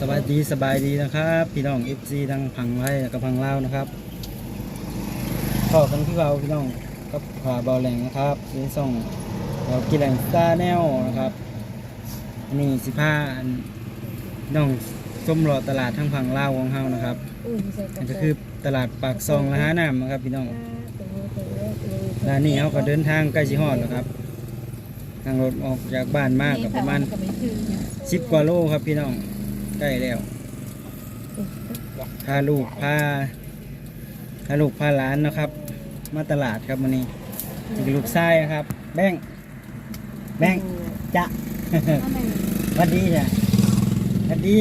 สวัสดีสบายดีนะครับ พี่น้องเอฟซีทั้งพังไว้กับพังเลานะครับขอกันที่เราพี่น้องกับขาเบาแหลงนะครับในส่องเรากินแหลงสตาร์แนวนะครับนี่สิผ้าน้องส้มรอตลาดทั้งพังเลาวของเฮานะครับอันก็คือตลาดปากซองละหาน้ำนะครับ พี่น้องร้านนี้เขาก็เดินทางใกล้ชิฮอดแล้วครับทางรถออกจากบ้านมากกับประมาณสิบกว่าโลครับพี่น้อง ใกล้แล้วพาลูกพาพาลูกพาหลานนะครับ มาตลาดครับวันนี้นี่ลูกชายครับ แบงแบงจะวัดดีจ้ะวัดดี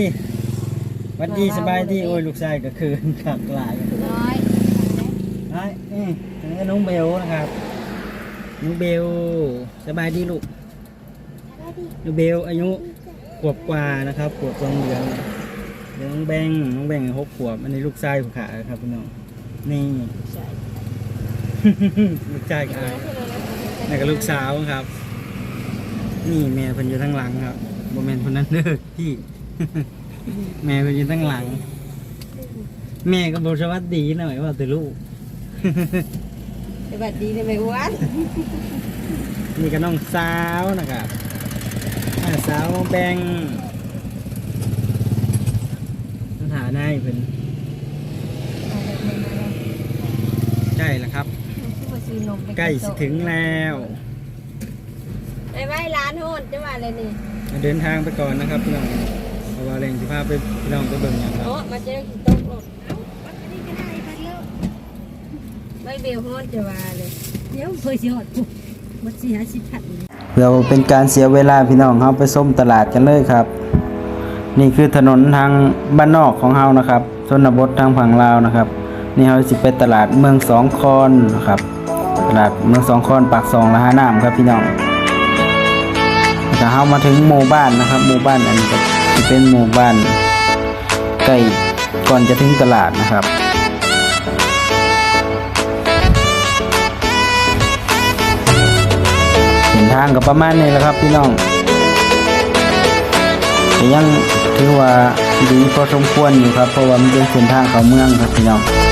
วัดดีสบายดีโอ้ยลูกชายก็คืนขักหลายน้อยไอ้อืมอันนี้น้องเบลนะครับน้องเบลสบายดีลูกน้องเบลอายุ ขวบกว่านะครับขวบสองเดือนเดี๋ยวน้องแบงน้องแบงหกขวบอันนี้ลูกชายผู้ขาครับพี่น้องนี่ลูกชายกับอายนี่ก็ลูกสาวครับ นี่แม่เพิ่นอยู่ทั้งหลังครับโมเมนต์คนนั้นเด้อพี่ แม่เพิ่นอยู่ทั้งหลัง แม่ก็บอกสวัสดีหน่อยว่าแต่ลูก สวัสดีเลยไม่อ้วนนี่ก็น้องสาวนะครับอ่า สาวแบงต้องหาได้เพิ่นใกล้แล้วครับ ใกล้สิถึงแล้วไปไหว้ร้านโหดจะมาเลยนี่เดินทางไปก่อนนะครับพี่น้องเพราะว่าแรงสิพาไปพี่น้องไปเบิ่งอย่างครับโอ้มาเจอกี่โต๊ะโหดไม่เบลโหดจะมาเลยเดี๋ยวเคยสิหอดปุ๊บมันสิหาสิพัดนี่ เพื่อเป็นการเสียเวลาพี่น้องเฮาไปส้มตลาดกันเลยครับ นี่คือถนนทางบ้านนอกของเฮานะครับชนบททางฝั่งลาวนะครับ นี่เฮาสิไปตลาดเมืองสองคอนนะครับ ตลาดเมืองสองคอนปากซองละหาน้ำครับพี่น้องถ้าเฮามาถึงหมู่บ้านนะครับ หมู่บ้านอันนี้ก็สิเป็นหมู่บ้านใกล้ก่อนจะถึงตลาดนะครับ นทางกับประมาณนี้แหละครับพี่น้องแต่ยังถือว่าดีพอสมควรอยู่ครับเพราะว่ามันเป็นเส้นทางเข้าเมืองครับพี่น้อง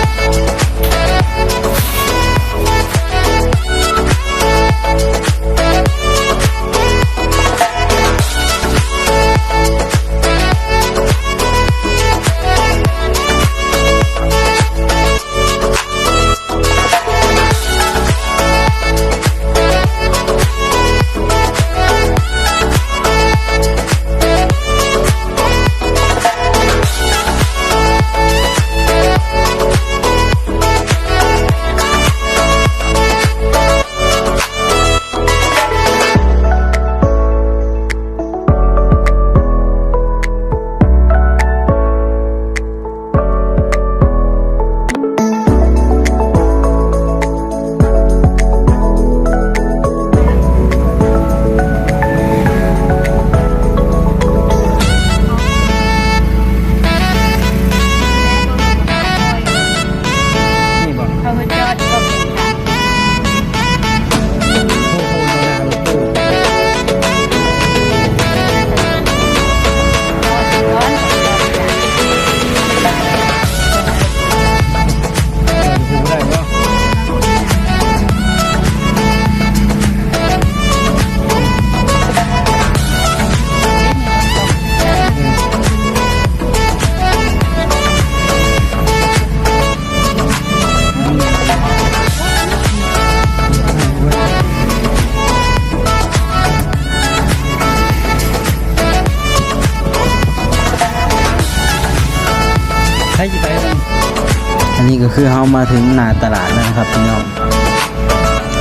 มาถึงหน้าตลาดแล้วนะครับพี่น้อง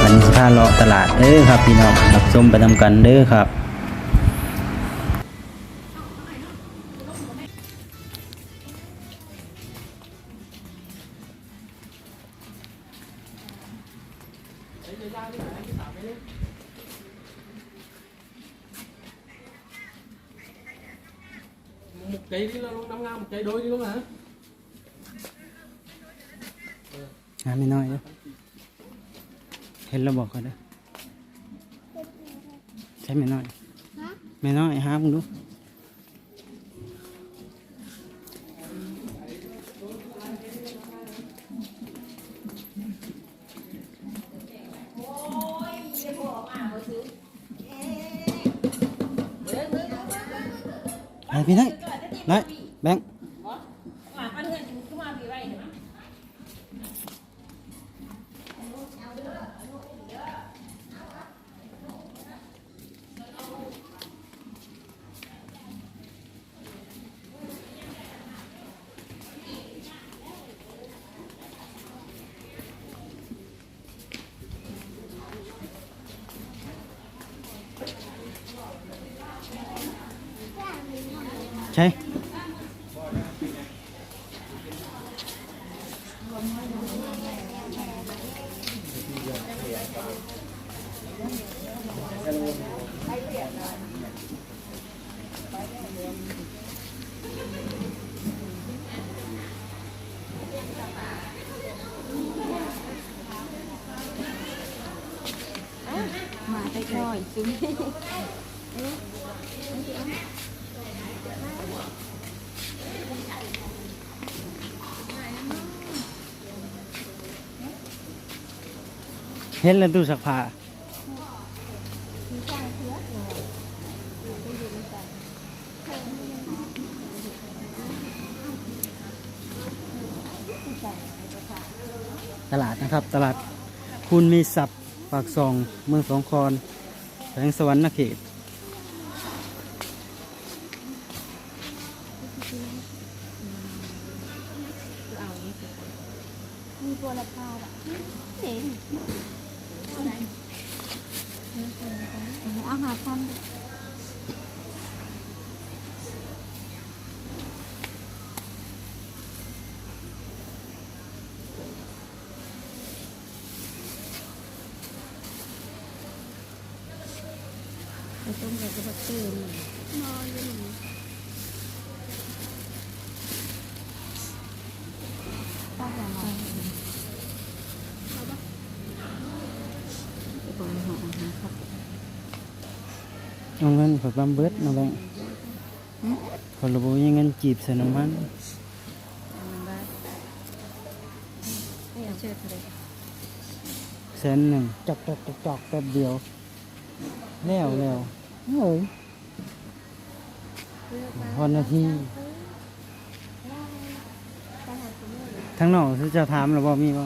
อันนี้สิพาเลาะตลาดเด้อครับพี่น้องรับชมไปนำกันเด้อครับ một cây đi là năm ngàn một cây đôi đi luôn hả หาไม่น้อยเด้อเห็น হ্যাঁ আমি নয় hello bỏ coi đấy, thấy mẹ nói mẹ nói hả không đúng. Đấy, đấy, đấy, bạn ใช่มาไปช่อยซุ้ม เห็นแล้วตู้สักผ้าตลาดนะครับ ตลาดคุณมีศัพท์ปากซองเมืองสองคอนแขวงสวรรค์นเขต มีตัวละพาวอะเจ๋งอาหารพันต้มกับกระเพาะเติมนอนอยู่หนู ป้าจะมาบริหารอาหารครับ เอาเงินขอบัมเบิดมาแบงค์ขอระบุยังเงินจีบใส่น้ำมันเอาเชือกเลยแสนหนึ่งจอกจอกจอกจอกแป๊บเดียว แล้วแล้วเฮ้ยพอนาทีทั้งนอกจะถามหรือบ่มีบ่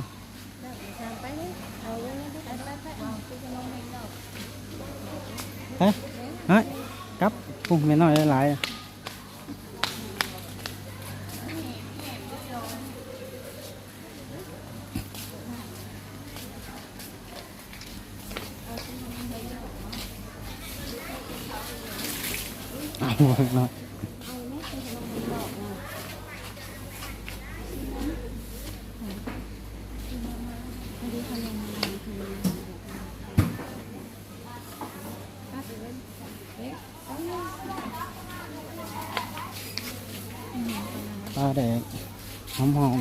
ทางไปเลยเอาเงินไปไปไปเอาไปจะ มองไม่ดอกไปเฮ้ยกลับปุ่มไม่น้อยหลายๆเอาหมดมา ปลา แดกหอมหอม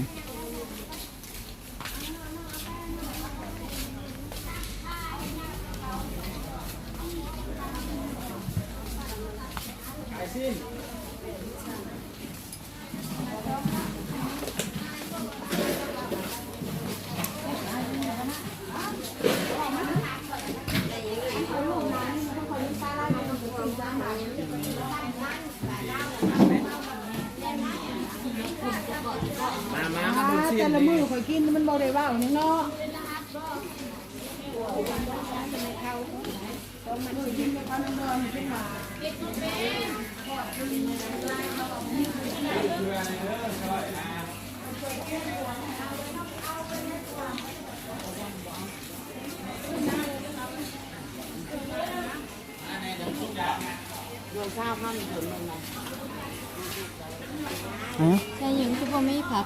แต่ละมือข่อยกินมันบ่ได้ว่าอย่างเนาะฮะใช่ยังคือบ่ไม่พับ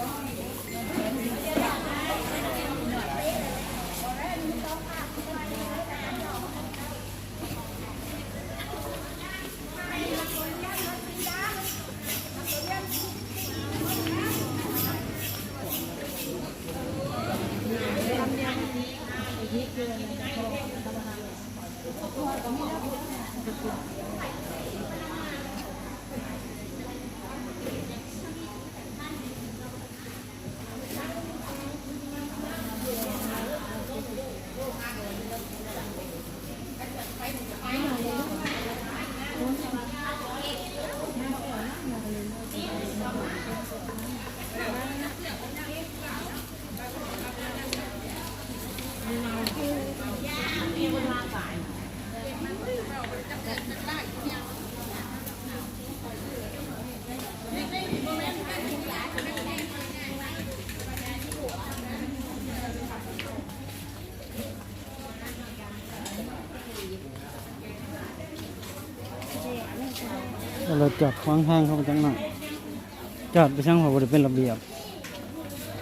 เราจอดขวางทางเขาไปจังหน่อยจอดไปช่างเขาบริเป็นระเบียบ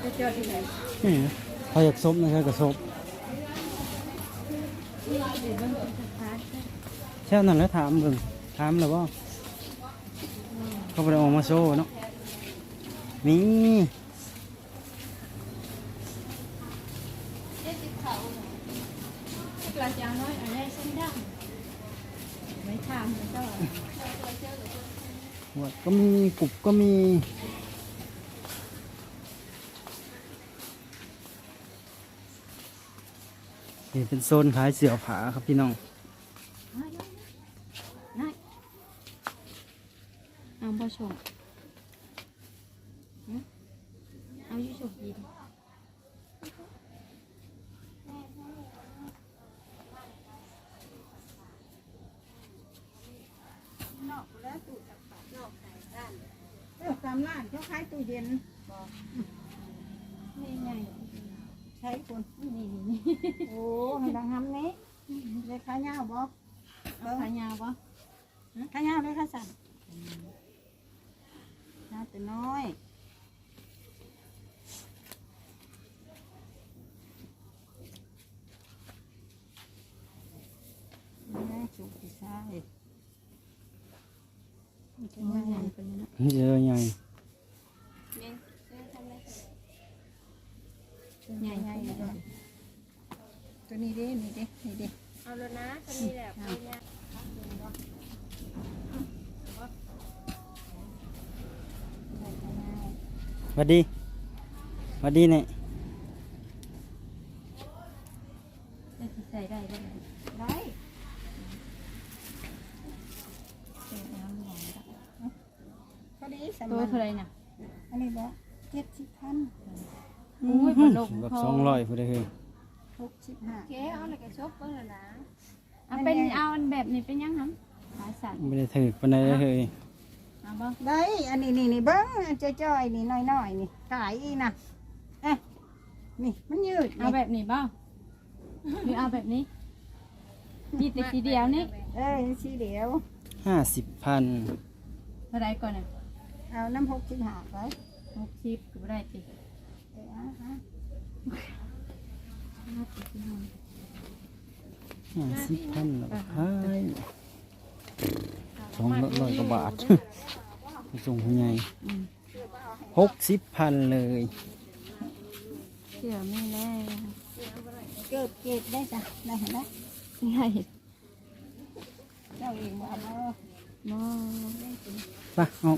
จะจอดที่ไหนนี่พออยากซบนะครับก็ซบแช่นั่นแล้วถามเบิ่งถามแล้วว่าเขาไปออกมาโชว์เนาะมี กระจางน้อยอะไรเส้นดำไม่ทำเจ้า หัวด กรุบก็มี นี่เป็นโซนขายเสื้อผาครับพี่น้องเอาบ่ชมเอาอยู่ชมดีน นอกแล้วตู้จับปากนอกขายร้านเออตามร้านเขาขายตู้เย็น นี่ไง ใช้คนนี่นี่โอ้ให้ดังทำนี้เลยขายยาวบ่เอาขายาวปะขายยาวเลยค่ะสั่นยาวแต่น้อยแม่สุกที่ใช่เป็นยังไงเป็นยังไง นี่เจอ ใหญ่ใหญ่เลยตัวนี้ดินี่ดินี่ดิเอาแล้วนะตัวนี้แหละเป็นยังหวัดดีวัดดีเนี่ย จะใส่ได้ได้ไหม ได้ ใส่น้ำหอมได้ พอดีส ตัว มัน เท่าไรน่ะ อันนี้บ่เจ็ดสิบพัน โอ้ย อื้อ ลง แบบสองร้อยพอดีเลย หกสิบห้า เก๋เอาอะไรกับชบเบิ่งแล้วนะเอาเป็นเอาอันแบบนี้เป็นยังครับขายสัตว์ไม่ได้ถือปานใดเลยเอาบ่ได้อันนี้นี่นี่เบิ้งอันจ้อยๆนี่น้อยๆนี่ขายอีนะเอ๊ะนี่มันยืดเอาแบบนี้บ่หรือเอาแบบนี้มีแต่ทีเดียวนี่เอ้ยสีเดียว ห้าสิบพันเท่าไรก่อนน่ะเอาน้ำหกสิบห้าไปหกสิบก็บ่ได้ติ เอ้ยอะอะ ห้าสิบพันแล้วก็ขายสองร้อยกว่าบาทไปส่งผู้ใหญ่หกสิบพันเลยเสือไม่แน่เกิบเก็บได้จ้ะได้เห็นไหมใช่เจ้าเองว่าเอามอไปเอา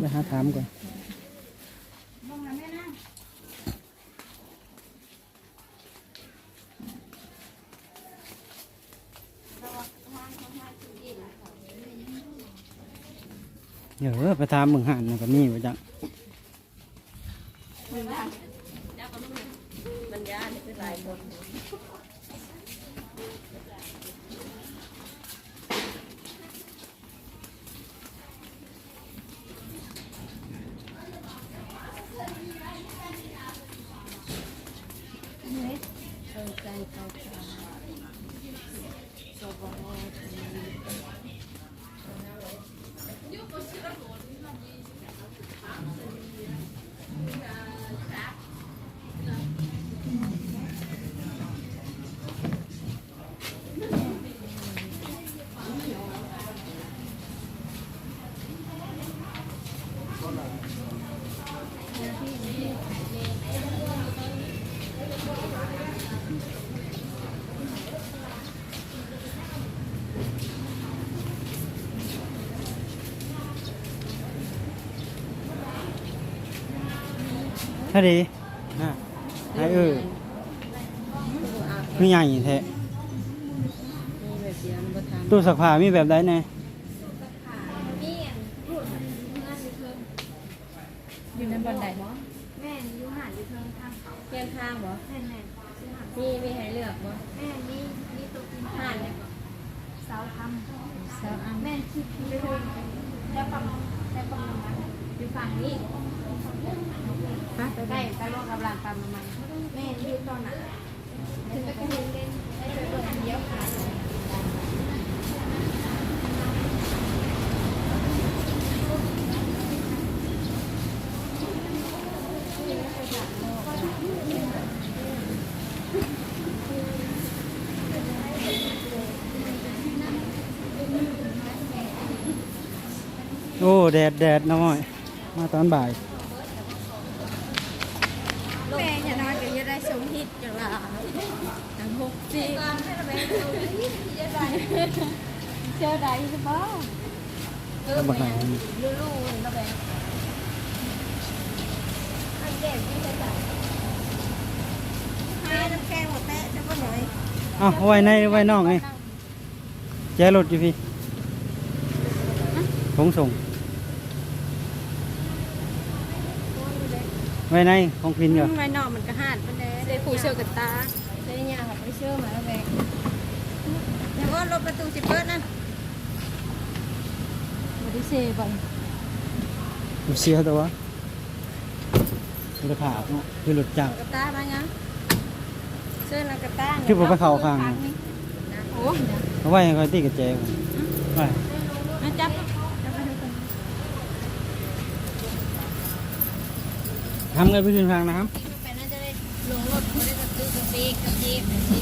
ไปหาถามก่อนบ้องนะแม่นะ เดี๋ยวไปถามเมืองหันนะก็มีไว้จังเอ ถ้าดีน่ะไอ้เออมีใหญ่แท้ตู้สักผ้ามีแบบใดแน่อยู่ในบันไดบ่แม่นอยู่หาอยู่เทิงทางเขาเพียงทางบ่แม่นแม่นซื้อหามีมีให้เลือกบ่แม่นนี่นี่ตัวกินหานเนี่ยเสาทสาวอันำแม่นคิดคิดเลยแล้วปั๊มแล้วปั๊มน้ำมันอยู่ฝั่งนี้ ได้ไปร่วมกับร้ตามมันแม่นตอนไหนถึนน่นได้ไปเปิเดียวขายโอ้ แดดแดดน้อย มาตอนบ่าย เจอได้ใช่ปะแล้วบักไหนลู่ๆเลยนะแม่อันเด็กที่จะใส่ให้น้ำแข็งหมดแตะจะบ่หน่อยอ้าวเอไว้ในไว้นอกไงแจรถอยู่พี่ทงส่ง ไว้ในของพินก่อนไว้นอกมันก็หาดมันเลยได้ผู้เชื่อกับตาได้ยากับไม่เชื่อมาแล้วแม่เดี๋ยวว่ารถประตูสิเปิดนั่น ไม่ได้เซบังเสียตัวมันจะขาดเนาะคือหลุดจักรกระตามายังเสื้อนักกระตาคือผมไปเข้าข้าง โอ้เอาไว้ให้คอยตีกับแจก่อนไว้มาจับทำกันไปถึงทางนะครับไปน่าจะได้ลงรถไม่ได้กระตือกระตีกระตีกระตี